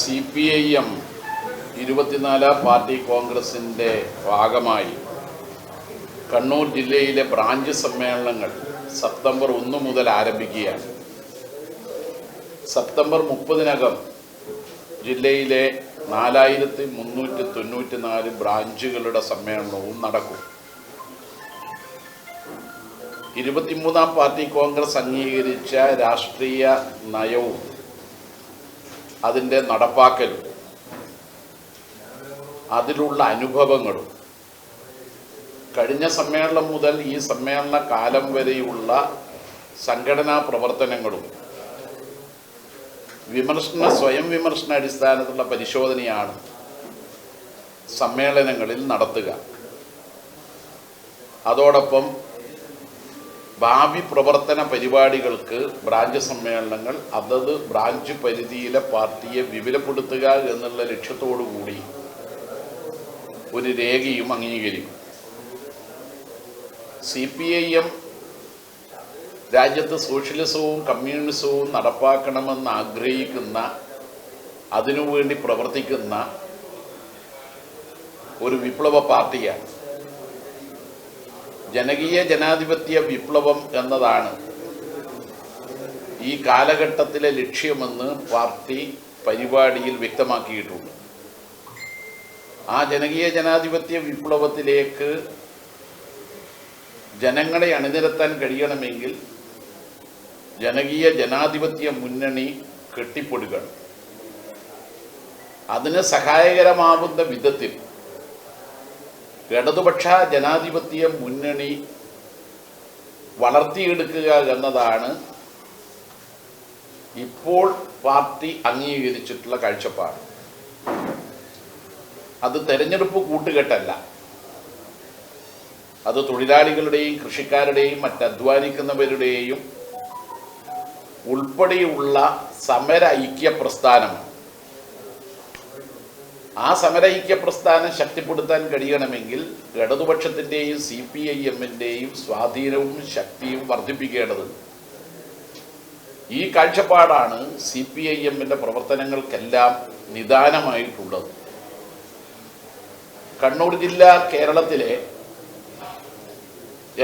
C P I M ഇരുപത്തിനാലാം party കോൺഗ്രസിന്റെ ഭാഗമായി കണ്ണൂർ ജില്ലയിലെ ബ്രാഞ്ച് സമ്മേളനങ്ങൾ സെപ്റ്റംബർ ഒന്ന് മുതൽ ആരംഭിക്കുകയാണ്. സെപ്റ്റംബർ മുപ്പതിനകം ജില്ലയിലെ നാലായിരത്തി മുന്നൂറ്റി തൊണ്ണൂറ്റി നാല് ബ്രാഞ്ചുകളുടെ സമ്മേളനവും നടക്കും. ഇരുപത്തിമൂന്നാം പാർട്ടി കോൺഗ്രസ് അംഗീകരിച്ച രാഷ്ട്രീയ നയവും അതിന്റെ നടപ്പാക്കലും അതിലുള്ള അനുഭവങ്ങളും. കഴിഞ്ഞ സമ്മേളനം മുതൽ ഈ സമ്മേളന കാലം വരെയുള്ള സംഘടനാ പ്രവർത്തനങ്ങളും വിമർശന സ്വയം വിമർശന അടിസ്ഥാനത്തിലുള്ള പരിശോധനയാണ് സമ്മേളനങ്ങളിൽ നടത്തുക. അതോടൊപ്പം ഭാവി പ്രവർത്തന പരിപാടികൾക്ക് ബ്രാഞ്ച് സമ്മേളനങ്ങൾ അതത് ബ്രാഞ്ച് പരിധിയിലെ പാർട്ടിയെ വിപുലപ്പെടുത്തുക എന്നുള്ള ലക്ഷ്യത്തോടു കൂടി ഒരു രേഖയും അംഗീകരിക്കും. സി പി ഐ എം രാജ്യത്ത് സോഷ്യലിസവും കമ്മ്യൂണിസവും നടപ്പാക്കണമെന്ന് ആഗ്രഹിക്കുന്ന അതിനുവേണ്ടി പ്രവർത്തിക്കുന്ന ഒരു വിപ്ലവ പാർട്ടിയാണ്. ജനകീയ ജനാധിപത്യ വിപ്ലവം എന്നതാണ് ഈ കാലഘട്ടത്തിലെ ലക്ഷ്യമെന്ന് പാർട്ടി പരിപാടിയിൽ വ്യക്തമാക്കിയിട്ടുണ്ട്. ആ ജനകീയ ജനാധിപത്യ വിപ്ലവത്തിലേക്ക് ജനങ്ങളെ അണിനിരത്താൻ കഴിയണമെങ്കിൽ ജനകീയ ജനാധിപത്യ മുന്നണി കെട്ടിപ്പൊടുകണം അതിന് സഹായകരമാവുന്ന വിധത്തിൽ ഇടതുപക്ഷ ജനാധിപത്യ മുന്നണി വളർത്തിയെടുക്കുക എന്നതാണ് ഇപ്പോൾ പാർട്ടി അംഗീകരിച്ചിട്ടുള്ള കാഴ്ചപ്പാട്. അത് തെരഞ്ഞെടുപ്പ് കൂട്ടുകെട്ടല്ല. അത് തൊഴിലാളികളുടെയും കൃഷിക്കാരുടെയും മറ്റധ്വാനിക്കുന്നവരുടെയും ഉൾപ്പെടെയുള്ള സമര ഐക്യ പ്രസ്ഥാനമാണ് ആ സമരൈക്യ പ്രസ്ഥാനം ശക്തിപ്പെടുത്താൻ കഴിയണമെങ്കിൽ ഇടതുപക്ഷത്തിന്റെയും സി പി ഐ എമ്മിന്റെയും സ്വാധീനവും ശക്തിയും വർദ്ധിപ്പിക്കേണ്ടതുണ്ട്. ഈ കാഴ്ചപ്പാടാണ് സി പി ഐ എമ്മിന്റെ പ്രവർത്തനങ്ങൾക്കെല്ലാം നിദാനമായിട്ടുള്ളത്. കണ്ണൂർ ജില്ല കേരളത്തിലെ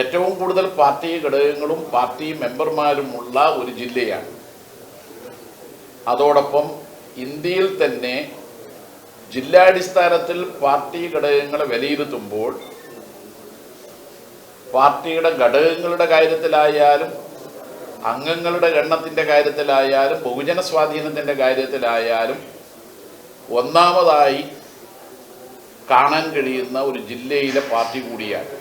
ഏറ്റവും കൂടുതൽ പാർട്ടി ഘടകങ്ങളും പാർട്ടി മെമ്പർമാരുമുള്ള ഒരു ജില്ലയാണ്. അതോടൊപ്പം ഇന്ത്യയിൽ തന്നെ ജില്ലാടിസ്ഥാനത്തിൽ പാർട്ടി ഘടകങ്ങളെ വിലയിരുത്തുമ്പോൾ പാർട്ടിയുടെ ഘടകങ്ങളുടെ കാര്യത്തിലായാലും അംഗങ്ങളുടെ എണ്ണത്തിന്റെ കാര്യത്തിലായാലും ബഹുജന സ്വാധീനത്തിന്റെ കാര്യത്തിലായാലും ഒന്നാമതായി കാണാൻ കഴിയുന്ന ഒരു ജില്ലയിലെ പാർട്ടി കൂടിയാണ്.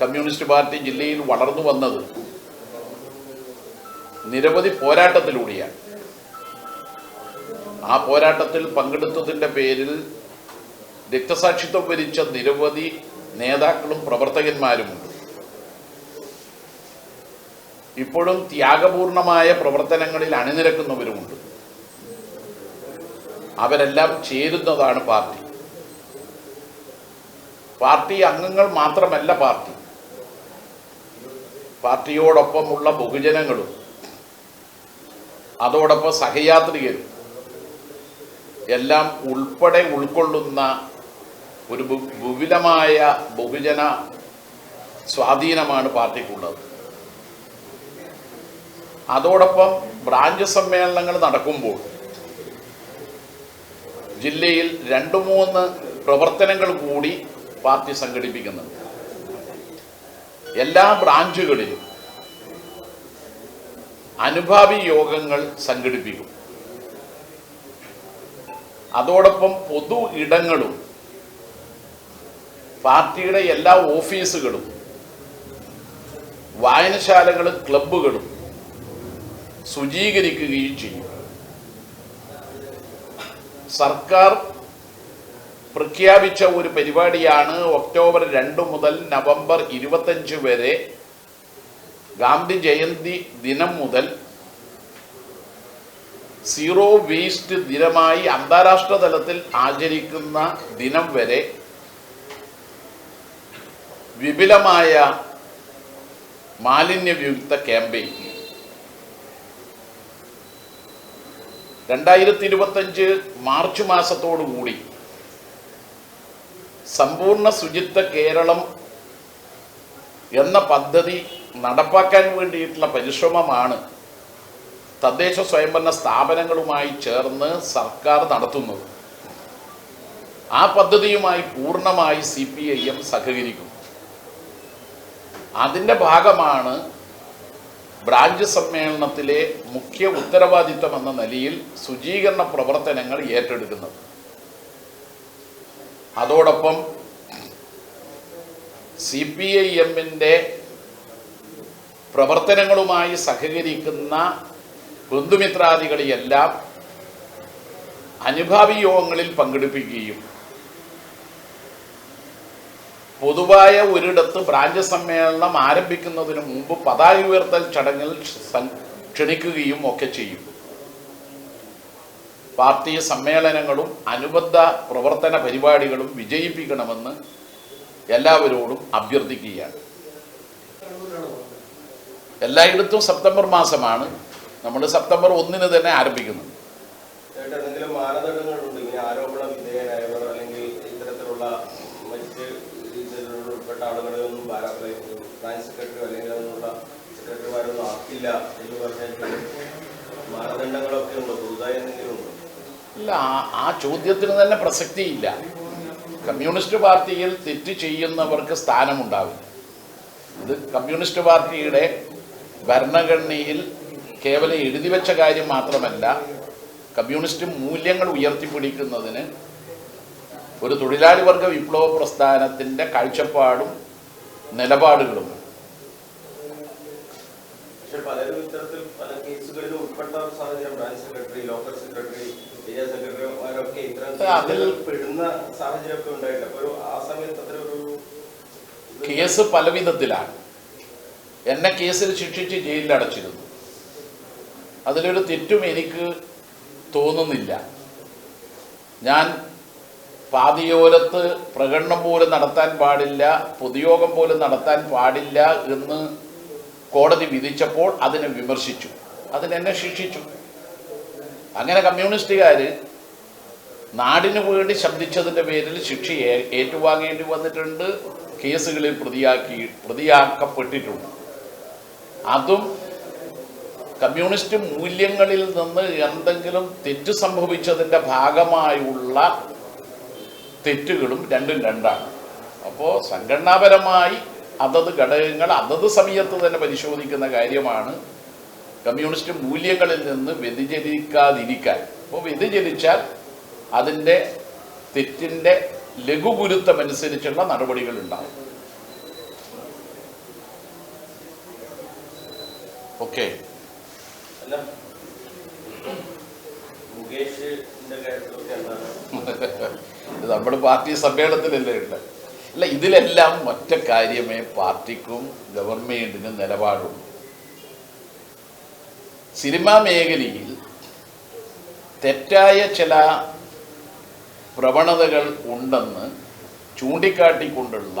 കമ്മ്യൂണിസ്റ്റ് പാർട്ടി ജില്ലയിൽ വളർന്നു വന്നത് നിരവധി പോരാട്ടത്തിലൂടെയാണ്. ആ പോരാട്ടത്തിൽ പങ്കെടുത്തതിന്റെ പേരിൽ രക്തസാക്ഷിത്വം വരിച്ച നിരവധി നേതാക്കളും പ്രവർത്തകന്മാരുമുണ്ട്. ഇപ്പോഴും ത്യാഗപൂർണമായ പ്രവർത്തനങ്ങളിൽ അണിനിരക്കുന്നവരുമുണ്ട്. അവരെല്ലാം ചേരുന്നതാണ് പാർട്ടി. പാർട്ടി അംഗങ്ങൾ മാത്രമല്ല പാർട്ടി. പാർട്ടിയോടൊപ്പമുള്ള ബഹുജനങ്ങളും അതോടൊപ്പം സഹയാത്രികരും എല്ലാം ഉൾപ്പെടെ ഉൾക്കൊള്ളുന്ന ഒരു വിപുലമായ ബഹുജന സ്വാധീനമാണ് പാർട്ടിക്കുള്ളത്. അതോടൊപ്പം ബ്രാഞ്ച് സമ്മേളനങ്ങൾ നടക്കുമ്പോൾ ജില്ലയിൽ രണ്ട് മൂന്ന് പ്രവർത്തനങ്ങൾ കൂടി പാർട്ടി സംഘടിപ്പിക്കുന്നുണ്ട്. എല്ലാ ബ്രാഞ്ചുകളിലും അനുഭാവി യോഗങ്ങൾ സംഘടിപ്പിക്കും. അതോടൊപ്പം പൊതു ഇടങ്ങളും പാർട്ടിയുടെ എല്ലാ ഓഫീസുകളും വായനശാലകളും ക്ലബുകളും ശുചീകരിക്കുകയും ചെയ്യും. സർക്കാർ പ്രഖ്യാപിച്ച ഒരു പരിപാടിയാണ് ഒക്ടോബർ രണ്ട് മുതൽ നവംബർ ഇരുപത്തഞ്ച് വരെ ഗാന്ധി ജയന്തി ദിനം മുതൽ സീറോ വേസ്റ്റ് ദിനമായി അന്താരാഷ്ട്ര തലത്തിൽ ആചരിക്കുന്ന ദിനം വരെ വിപുലമായ മാലിന്യവിയുക്ത ക്യാമ്പയിൻ. രണ്ടായിരത്തി ഇരുപത്തഞ്ച് മാർച്ച് മാസത്തോടുകൂടി സമ്പൂർണ ശുചിത്വ കേരളം എന്ന പദ്ധതി നടപ്പാക്കാൻ വേണ്ടിയിട്ടുള്ള പരിശ്രമമാണ് തദ്ദേശ സ്വയംഭരണ സ്ഥാപനങ്ങളുമായി ചേർന്ന് സർക്കാർ നടത്തുന്നത്. ആ പദ്ധതിയുമായി പൂർണമായി സി പി ഐ എം സഹകരിക്കും അതിന്റെ ഭാഗമാണ് ബ്രാഞ്ച് സമ്മേളനത്തിലെ മുഖ്യ ഉത്തരവാദിത്തം എന്ന നിലയിൽ ശുചീകരണ പ്രവർത്തനങ്ങൾ ഏറ്റെടുക്കുന്നത്. അതോടൊപ്പം സി പി ഐ എമ്മിന്റെ പ്രവർത്തനങ്ങളുമായി സഹകരിക്കുന്ന ബന്ധുമിത്രാദികളെയെല്ലാം അനുഭാവി യോഗങ്ങളിൽ പങ്കെടുപ്പിക്കുകയും പൊതുവായ ഒരിടത്ത് ബ്രാഞ്ച് സമ്മേളനം ആരംഭിക്കുന്നതിന് മുമ്പ് പതാക ഉയർത്തൽ ചടങ്ങിൽ ക്ഷണിക്കുകയും ഒക്കെ ചെയ്യും. പാർട്ടി സമ്മേളനങ്ങളും അനുബന്ധ പ്രവർത്തന പരിപാടികളും വിജയിപ്പിക്കണമെന്ന് എല്ലാവരോടും അഭ്യർത്ഥിക്കുകയാണ്. എല്ലായിടത്തും സെപ്റ്റംബർ മാസമാണ്. നമ്മൾ സെപ്റ്റംബർ ഒന്നിന് തന്നെ ആരംഭിക്കുന്നുണ്ട് ഇല്ല ആ- ആ ചോദ്യത്തിന് തന്നെ പ്രസക്തിയില്ല. കമ്മ്യൂണിസ്റ്റ് പാർട്ടിയിൽ തെറ്റ് ചെയ്യുന്നവർക്ക് സ്ഥാനമുണ്ടാവില്ല. ഇത് കമ്മ്യൂണിസ്റ്റ് പാർട്ടിയുടെ ഭരണഘടനയിൽ കേവലം എഴുതി വെച്ച കാര്യം മാത്രമല്ല കമ്മ്യൂണിസ്റ്റ് മൂല്യങ്ങൾ ഉയർത്തിപ്പിടിക്കുന്നതിന് ഒരു തൊഴിലാളി വർഗ വിപ്ലവ പ്രസ്ഥാനത്തിന്റെ കാഴ്ചപ്പാടും നിലപാടുകളും. പക്ഷെ പലരും ഇത്തരത്തിൽ പല കേസുകളിലും ഉൾപ്പെട്ട ഒരു സാഹചര്യം branch secretary local secretary area സെക്രട്ടറിമാരൊക്കെ ഇത്തരം അതിൽ- കേസുകളിൽ പെടുന്ന സാഹചര്യമൊക്കെ ഉണ്ടായിട്ടുണ്ട്. അപ്പൊ ഒരു ആ സമയത്ത് അത്ര ഒരു കേസ് പല വിധത്തിലാണ് എന്നെ കേസിൽ ശിക്ഷിച്ച് ജയിലിൽ അടച്ചിരുന്നു. അതിലൊരു തെറ്റും എനിക്ക് തോന്നുന്നില്ല. ഞാൻ പാതിയോരത്ത് പ്രകടനം പോലും നടത്താൻ പാടില്ല പൊതുയോഗം പോലും നടത്താൻ പാടില്ല എന്ന് കോടതി വിധിച്ചപ്പോൾ അതിനെ വിമർശിച്ചു. അതിനെന്നെ ശിക്ഷിച്ചു. അങ്ങനെ കമ്മ്യൂണിസ്റ്റുകാർ നാടിനു വേണ്ടി ശബ്ദിച്ചതിന്റെ പേരിൽ ശിക്ഷ ഏറ്റുവാങ്ങേണ്ടി വന്നിട്ടുണ്ട് കേസുകളിൽ പ്രതിയാക്കി പ്രതിയാക്കപ്പെട്ടിട്ടുണ്ട്. അതും കമ്മ്യൂണിസ്റ്റ് മൂല്യങ്ങളിൽ നിന്ന് എന്തെങ്കിലും തെറ്റ് സംഭവിച്ചതിന്റെ ഭാഗമായുള്ള തെറ്റുകളും രണ്ടും രണ്ടാണ്. അപ്പോൾ സംഘടനാപരമായി അതത് ഘടകങ്ങൾ അതത് സമയത്ത് തന്നെ പരിശോധിക്കുന്ന കാര്യമാണ് കമ്മ്യൂണിസ്റ്റ് മൂല്യങ്ങളിൽ നിന്ന് വ്യതിചലിക്കാതിരിക്കാൻ. അപ്പോൾ വ്യതിചലിച്ചാൽ അതിന്റെ തെറ്റിന്റെ ലഘുഗുരുത്വമനുസരിച്ചുള്ള നടപടികൾ ഉണ്ടാകും ഓക്കെ. അല്ല നമ്മുടെ പാർട്ടി സമ്മേളനത്തിലല്ലേ ഉണ്ട്. അല്ല ഇതിലെല്ലാം ഒറ്റ കാര്യമേ പാർട്ടിക്കും ഗവൺമെന്റിനും നിലപാടുള്ളൂ. സിനിമാ മേഖലയിൽ തെറ്റായ ചില പ്രവണതകൾ ഉണ്ടെന്ന് ചൂണ്ടിക്കാട്ടിക്കൊണ്ടുള്ള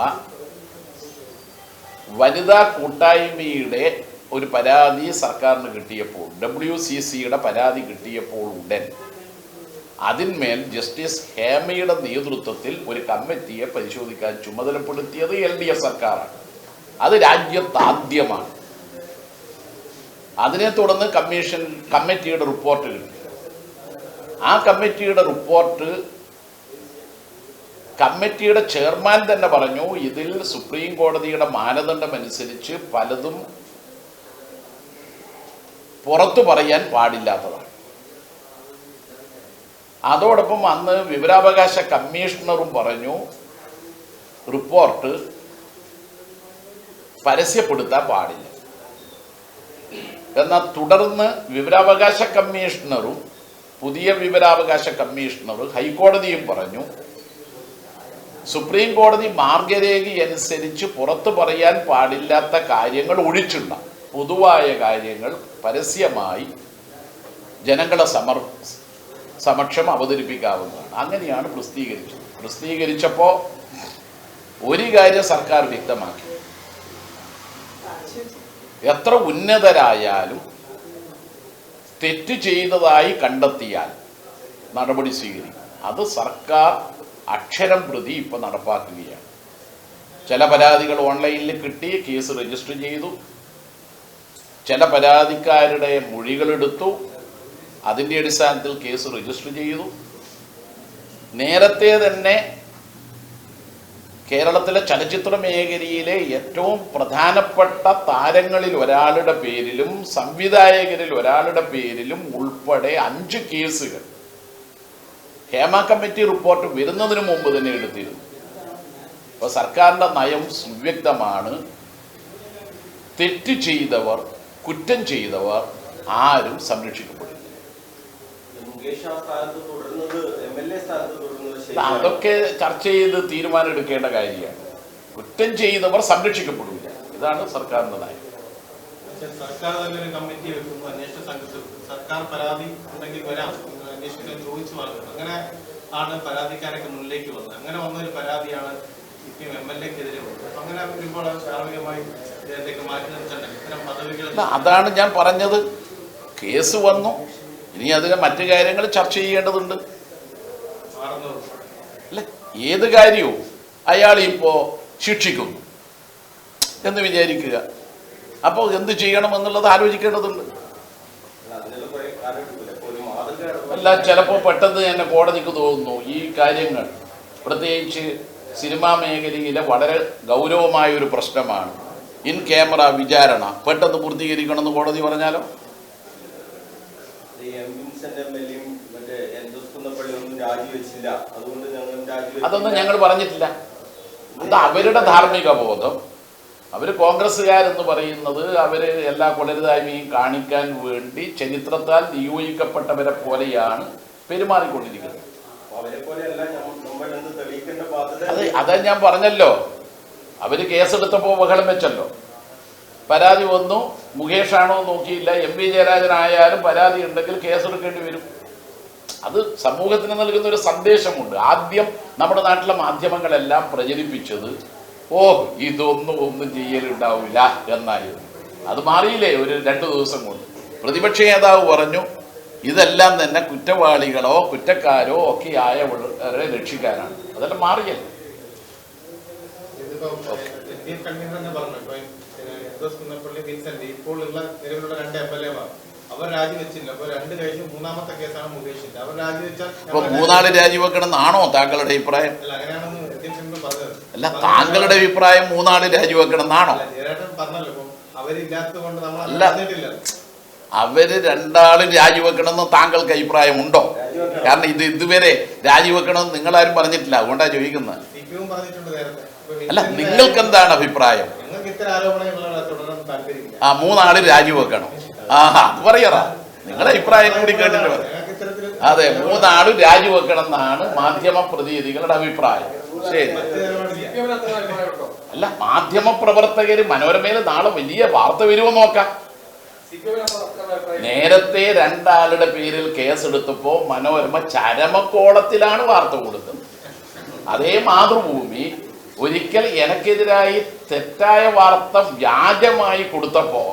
വനിതാ കൂട്ടായ്മയുടെ ഒരു പരാതി സർക്കാരിന് കിട്ടിയപ്പോൾ ഡബ്ല്യു സി സിയുടെ പരാതി കിട്ടിയപ്പോൾ ഉടൻ അതിന്മേൽ ജസ്റ്റിസ് ഹേമയുടെ നേതൃത്വത്തിൽ ഒരു കമ്മിറ്റിയെ പരിശോധിക്കാൻ ചുമതലപ്പെടുത്തിയത് എൽ ഡി എഫ് സർക്കാരാണ്. അത് രാജ്യത്താദ്യമാണ്. അതിനെ തുടർന്ന് കമ്മീഷൻ കമ്മിറ്റിയുടെ റിപ്പോർട്ട് കിട്ടി. ആ കമ്മിറ്റിയുടെ റിപ്പോർട്ട് കമ്മിറ്റിയുടെ ചെയർമാൻ തന്നെ പറഞ്ഞു ഇതിൽ സുപ്രീം കോടതിയുടെ മാനദണ്ഡം അനുസരിച്ച് പലതും പുറത്തു പറയാൻ പാടില്ലാത്തതാണ്. അതോടൊപ്പം അന്ന് വിവരാവകാശ കമ്മീഷണറും പറഞ്ഞു റിപ്പോർട്ട് പരസ്യപ്പെടുത്താൻ പാടില്ല. എന്നാൽ തുടർന്ന് വിവരാവകാശ കമ്മീഷണറും പുതിയ വിവരാവകാശ കമ്മീഷണറും ഹൈക്കോടതിയും പറഞ്ഞു സുപ്രീം കോടതി മാർഗരേഖ അനുസരിച്ച് പുറത്തു പറയാൻ പാടില്ലാത്ത കാര്യങ്ങൾ ഒഴിച്ചുള്ള പൊതുവായ കാര്യങ്ങൾ പരസ്യമായി ജനങ്ങളെ സമർ സമക്ഷം അവതരിപ്പിക്കാവുന്നതാണ്. അങ്ങനെയാണ് പ്രസിദ്ധീകരിച്ചത്. പ്രസിദ്ധീകരിച്ചപ്പോൾ ഒരു കാര്യം സർക്കാർ വ്യക്തമാക്കി. എത്ര ഉന്നതരായാലും തെറ്റ് ചെയ്തതായി കണ്ടെത്തിയാൽ നടപടി സ്വീകരിക്കും. അത് സർക്കാർ അക്ഷരം പ്രതി ഇപ്പം നടപ്പാക്കുകയാണ്. ചില പരാതികൾ ഓൺലൈനിൽ കിട്ടി കേസ് രജിസ്റ്റർ ചെയ്തു. ചില പരാതിക്കാരുടെ മൊഴികളെടുത്തു അതിന്റെ അടിസ്ഥാനത്തിൽ കേസ് രജിസ്റ്റർ ചെയ്തു. നേരത്തെ തന്നെ കേരളത്തിലെ ചലച്ചിത്ര മേഖലയിലെ ഏറ്റവും പ്രധാനപ്പെട്ട താരങ്ങളിൽ ഒരാളുടെ പേരിലും സംവിധായകരിൽ ഒരാളുടെ പേരിലും ഉൾപ്പെടെ അഞ്ച് കേസുകൾ ഹേമ കമ്മിറ്റി റിപ്പോർട്ട് വരുന്നതിന് മുമ്പ് തന്നെ എടുത്തിരുന്നു. അപ്പോൾ സർക്കാരിന്റെ നയം സുവ്യക്തമാണ്. തെറ്റ് ചെയ്തവർ കുറ്റം ചെയ്തവർ ആരും സംരക്ഷിക്കപ്പെടില്ല അതൊക്കെ ചർച്ച ചെയ്ത് തീരുമാനം എടുക്കേണ്ട കാര്യമാണ്. കുറ്റം ചെയ്തവർ സംരക്ഷിക്കപ്പെടില്ല ഇതാണ് സർക്കാരിന്റെ നയം. പക്ഷേ സർക്കാർ തന്നെ ഒരു കമ്മിറ്റി വെക്കുന്നു അന്വേഷണ സംഘത്തിൽ. സർക്കാർ പരാതി ഉണ്ടെങ്കിൽ വരാം. അന്വേഷിക്കാൻ ചോദിച്ചു വാങ്ങും അങ്ങനെ ആണ് പരാതിക്കാരൊക്കെ മുന്നിലേക്ക് വന്നത്. അങ്ങനെ വന്ന ഒരു പരാതിയാണ് അതാണ് ഞാൻ പറഞ്ഞത്. കേസ് വന്നു. ഇനി അതിന് മറ്റു കാര്യങ്ങൾ ചർച്ച ചെയ്യേണ്ടതുണ്ട്. അല്ല ഏത് കാര്യവും അയാൾ ഇപ്പോൾ ശിക്ഷിക്കുന്നു എന്ന് വിചാരിക്കുക. അപ്പോൾ എന്ത് ചെയ്യണം എന്നുള്ളത് ആലോചിക്കേണ്ടതുണ്ട്. അല്ല ചിലപ്പോൾ പെട്ടെന്ന് തന്നെ കോടതിക്ക് തോന്നുന്നു ഈ കാര്യങ്ങൾ. പ്രത്യേകിച്ച് സിനിമാ മേഖലയിലെ വളരെ ഗൗരവമായ ഒരു പ്രശ്നമാണ്. ഇൻ ക്യാമറ വിചാരണ. പെട്ടെന്ന് പൂർത്തീകരിക്കണമെന്ന് കോടതി പറഞ്ഞാലോ? അതൊന്നും ഞങ്ങൾ പറഞ്ഞിട്ടില്ല. അത് അവരുടെ ധാർമ്മിക ബോധം അവർ കോൺഗ്രസ്സുകാരെന്ന് പറയുന്നത് അവർ എല്ലാ കുളരുതായ്മയും കാണിക്കാൻ വേണ്ടി ചരിത്രത്താൽ നിയോഗിക്കപ്പെട്ടവരെ പോലെയാണ് പെരുമാറിക്കൊണ്ടിരിക്കുന്നത്. അത് അതാ ഞാൻ പറഞ്ഞല്ലോ. അവർ കേസെടുത്തപ്പോൾ ബഹളം വെച്ചല്ലോ. പരാതി വന്നു. മുകേഷാണോ നോക്കിയില്ല. എം വി ജയരാജനായാലും പരാതി ഉണ്ടെങ്കിൽ കേസെടുക്കേണ്ടി വരും. അത് സമൂഹത്തിന് നൽകുന്ന ഒരു സന്ദേശമുണ്ട്. ആദ്യം നമ്മുടെ നാട്ടിലെ മാധ്യമങ്ങളെല്ലാം പ്രചരിപ്പിച്ചത് ഓ ഇതൊന്നും ഒന്നും ചെയ്യലുണ്ടാവില്ല എന്നായിരുന്നു. അത് മാറിയില്ലേ ഒരു രണ്ട് ദിവസം കൊണ്ട്. പ്രതിപക്ഷ നേതാവ് പറഞ്ഞു ഇതെല്ലാം തന്നെ കുറ്റവാളികളോ കുറ്റക്കാരോ ഒക്കെ ആയവരെ രക്ഷിക്കാനാണ്. അതെല്ലാം മാറിയല്ലേ ഇതിപ്പോ ഡി എഫ് കൺവീനർ തന്നെ പറഞ്ഞു ഇപ്പൊ എസ് എസ് കുന്നപ്പള്ളി വിൻസെന്റ് ഇപ്പോൾ ഉള്ള നിലവിലുള്ള രണ്ട് എം എൽ എമാർ. അവർ രാജിവെച്ചില്ല അപ്പൊ രണ്ട് കഴിഞ്ഞ് മൂന്നാമത്തെ കേസാണ് മുകേഷിന്റെ. അവർ രാജിവെച്ചാൽ അപ്പൊ ഞങ്ങൾ മൂന്നാൾ രാജിവെക്കണം എന്നാണോ താങ്കളുടെ അഭിപ്രായം? അല്ല അങ്ങനെയാണെന്ന് പറഞ്ഞത്. അല്ല താങ്കളുടെ അഭിപ്രായം മൂന്നാൾ രാജിവെക്കണം എന്നാണോ അല്ല ജയരാജൻ പറഞ്ഞല്ലോ ഇപ്പം അവരില്ലാത്തത് കൊണ്ട് നമ്മൾ. അറിഞ്ഞിട്ടില്ല. അവർ രണ്ടാളും രാജിവെക്കണമെന്ന് താങ്കൾക്ക് അഭിപ്രായമുണ്ടോ? കാരണം ഇത് ഇതുവരെ രാജിവെക്കണമെന്ന് നിങ്ങളാരും പറഞ്ഞിട്ടില്ല. അതുകൊണ്ടാണ് ചോദിക്കുന്നത്. അല്ല നിങ്ങൾക്ക് എന്താണ് അഭിപ്രായം? ആ മൂന്നാൾ രാജിവെക്കണം? ആഹാ അത് പറയറാ. നിങ്ങളുടെ അഭിപ്രായം കൂടി കേട്ടിട്ട് അതെ മൂന്നാളും രാജിവെക്കണം എന്നാണ് മാധ്യമ പ്രതിനിധികളുടെ അഭിപ്രായം. ശരി. അല്ല മാധ്യമ പ്രവർത്തകര് മനോരമയിൽ നാളെ വലിയ വാർത്ത വരുമോ നോക്കാം. നേരത്തെ രണ്ടാളുടെ പേരിൽ കേസ് കേസെടുത്തപ്പോ മനോരമ ചരമക്കോളത്തിലാണ് വാർത്ത കൊടുത്തത്. അതേ മാതൃഭൂമി ഒരിക്കൽ എനക്കെതിരായി തെറ്റായ വാർത്ത വ്യാജമായി കൊടുത്തപ്പോൾ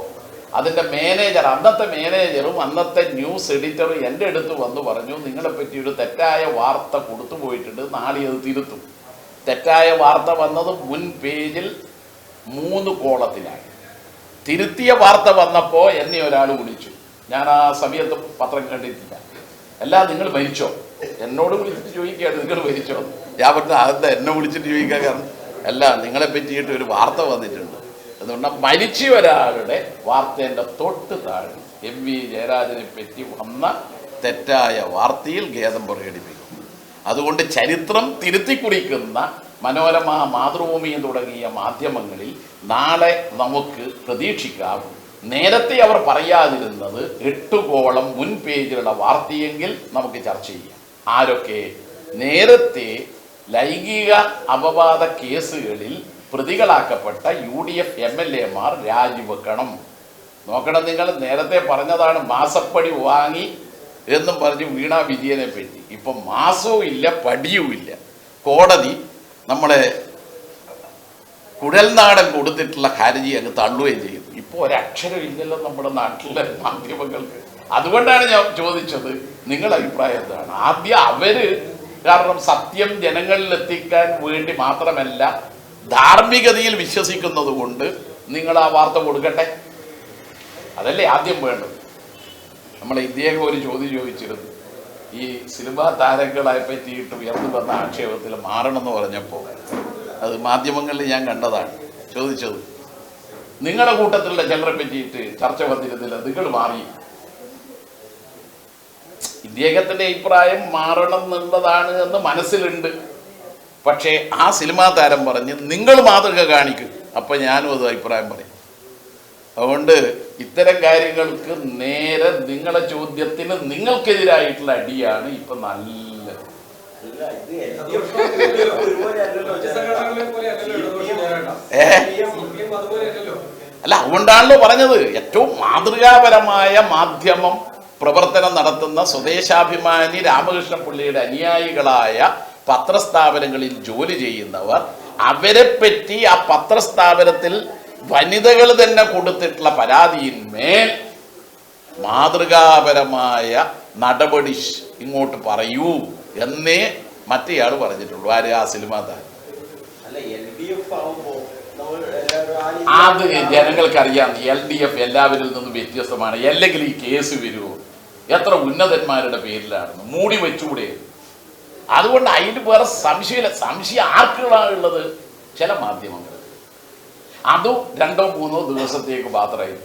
അതിന്റെ മാനേജർ അന്നത്തെ മാനേജറും അന്നത്തെ ന്യൂസ് എഡിറ്ററും എന്റെ അടുത്ത് വന്ന് പറഞ്ഞു നിങ്ങളെ പറ്റി ഒരു തെറ്റായ വാർത്ത കൊടുത്തു പോയിട്ടുണ്ട് നാളെ അത് തിരുത്തും. തെറ്റായ വാർത്ത വന്നത് മുൻ പേജിൽ മൂന്ന് കോളത്തിലായി. തിരുത്തിയ വാർത്ത വന്നപ്പോൾ എന്നെ ഒരാൾ വിളിച്ചു. ഞാൻ ആ സമയത്ത് പത്രം കണ്ടിട്ടില്ല. അല്ല നിങ്ങൾ മരിച്ചോ? എന്നോട് വിളിച്ചിട്ട് ചോദിക്കുകയാണ് നിങ്ങൾ മരിച്ചോ? ഞാൻ പറഞ്ഞു അതെന്താ എന്നെ വിളിച്ചിട്ട് ചോദിക്കാൻ കാരണം? അല്ല നിങ്ങളെ പറ്റിയിട്ട് ഒരു വാർത്ത വന്നിട്ടുണ്ട്. അതുകൊണ്ട് മരിച്ച ഒരാളുടെ വാർത്തേന്റെ തൊട്ട് താഴെ എം വി ജയരാജനെ പറ്റി വന്ന തെറ്റായ വാർത്തയിൽ ഖേദം പ്രകടിപ്പിക്കും അതുകൊണ്ട് ചരിത്രം തിരുത്തി കുറിക്കുന്ന മനോരമ മാതൃഭൂമി തുടങ്ങിയ മാധ്യമങ്ങളിൽ നാളെ നമുക്ക് പ്രതീക്ഷിക്കാം. നേരത്തെ അവർ പറയാതിരുന്നത് എട്ടുകോളം മുൻ പേജിലുള്ള വാർത്തയെങ്കിൽ നമുക്ക് ചർച്ച ചെയ്യാം. ആരൊക്കെ? നേരത്തെ ലൈംഗിക അപവാദ കേസുകളിൽ പ്രതികളാക്കപ്പെട്ട U D F M L എമാർ രാജിവെക്കണം. നോക്കണം നിങ്ങൾ. നേരത്തെ പറഞ്ഞതാണ് മാസപ്പടി വാങ്ങി എന്നും പറഞ്ഞ് വീണ വിജയനെ പറ്റി. ഇപ്പം മാസവും ഇല്ല പടിയും ഇല്ല. കോടതി നമ്മളെ കുഴൽനാടൻ കൊടുത്തിട്ടുള്ള ഹർജി അങ്ങ് തള്ളുകയും ചെയ്തു. ഇപ്പോൾ ഒരക്ഷരം ഇല്ലല്ലോ നമ്മുടെ നാട്ടിലെ മാധ്യമങ്ങൾക്ക്. അതുകൊണ്ടാണ് ഞാൻ ചോദിച്ചത് നിങ്ങളുടെ എന്താണ്? ആദ്യം അവർ കാരണം സത്യം ജനങ്ങളിൽ എത്തിക്കാൻ വേണ്ടി മാത്രമല്ല ധാർമ്മികതയിൽ വിശ്വസിക്കുന്നത് കൊണ്ട് നിങ്ങൾ ആ വാർത്ത കൊടുക്കട്ടെ? അതല്ലേ ആദ്യം വേണ്ടത്. നമ്മളെ ഇദ്ദേഹം ഒരു ചോദ്യം ചോദിച്ചിരുന്നു. ഈ സിനിമാ താരങ്ങളെ പറ്റിയിട്ട് ഉയർന്നു വന്ന ആക്ഷേപത്തിൽ മാറണമെന്ന് പറഞ്ഞപ്പോൾ അത് മാധ്യമങ്ങളിൽ ഞാൻ കണ്ടതാണ് ചോദിച്ചത്. നിങ്ങളുടെ കൂട്ടത്തിലുള്ള ചിലരെ പറ്റിയിട്ട് ചർച്ച വന്നിരുന്നില്ല നിങ്ങൾ മാറി. ഇദ്ദേഹത്തിന്റെ അഭിപ്രായം മാറണം എന്നുള്ളതാണ് എന്ന് മനസ്സിലുണ്ട്. പക്ഷേ ആ സിനിമാ താരം പറഞ്ഞ് നിങ്ങൾ മാതൃക കാണിക്കും. അപ്പൊ ഞാനും അത് അഭിപ്രായം പറയും. അതുകൊണ്ട് ഇത്തരം കാര്യങ്ങൾക്ക് നേരെ നിങ്ങളെ ചോദ്യത്തിന് നിങ്ങൾക്കെതിരായിട്ടുള്ള അടിയാണ് ഇപ്പൊ നല്ലത്. അല്ല, അതുകൊണ്ടാണല്ലോ പറഞ്ഞത്. ഏറ്റവും മാതൃകാപരമായ മാധ്യമം പ്രവർത്തനം നടത്തുന്ന സ്വദേശാഭിമാനി രാമകൃഷ്ണ പുള്ളിയുടെ അനുയായികളായ പത്രസ്ഥാപനങ്ങളിൽ ജോലി ചെയ്യുന്നവർ അവരെ പറ്റി ആ പത്രസ്ഥാപനത്തിൽ വനിതകൾ തന്നെ കൊടുത്തിട്ടുള്ള പരാതിയിന്മേൽ മാതൃകാപരമായ നടപടി ഇങ്ങോട്ട് പറയൂ എന്നേ മറ്റേയാൾ പറഞ്ഞിട്ടുള്ളൂ. ആര്? ആ സിനിമ ആ അത് ജനങ്ങൾക്കറിയാം. എൽ ഡി എഫ് എല്ലാവരിൽ നിന്നും വ്യത്യസ്തമാണ്. അല്ലെങ്കിൽ ഈ കേസ് വരുമോ എത്ര ഉന്നതന്മാരുടെ പേരിലായിരുന്നു മൂടി വെച്ചുകൂടെ അതുകൊണ്ട് അതിന് വേറെ സംശയമില്ല. സംശയം ആർക്കുകളാണ് ഉള്ളത് ചില മാധ്യമങ്ങൾ. അതും രണ്ടോ മൂന്നോ ദിവസത്തേക്ക് മാത്രമായി